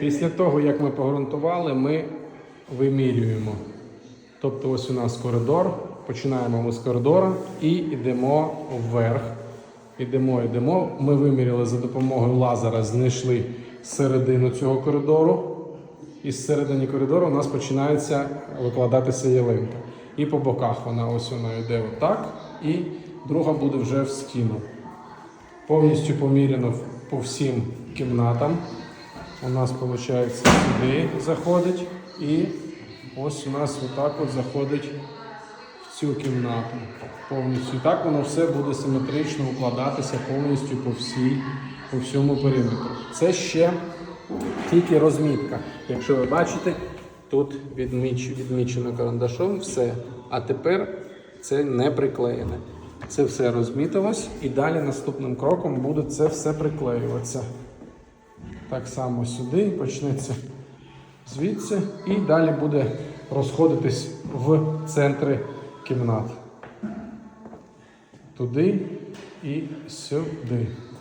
Після того, як ми погрунтували, ми вимірюємо. Тобто ось у нас коридор. Починаємо ми з коридора і йдемо вверх. Йдемо, йдемо. Ми виміряли за допомогою лазера, знайшли середину цього коридору. І з середини коридору у нас починається викладатися ялинка. І по боках вона ось вона йде отак, і друга буде вже в стіну. Повністю поміряно по всім кімнатам. У нас виходить сюди заходить і ось у нас отак от заходить в цю кімнату. Повністю. І так воно все буде симетрично укладатися повністю по всій, по всьому периметру. Це ще тільки розмітка. Якщо ви бачите, тут відміч, відмічено карандашом все. А тепер це не приклеєне. Це все розмітилось, і далі наступним кроком буде це все приклеюватися. Так само сюди почнеться звідси, і далі буде розходитись в центри кімнат. Туди і сюди.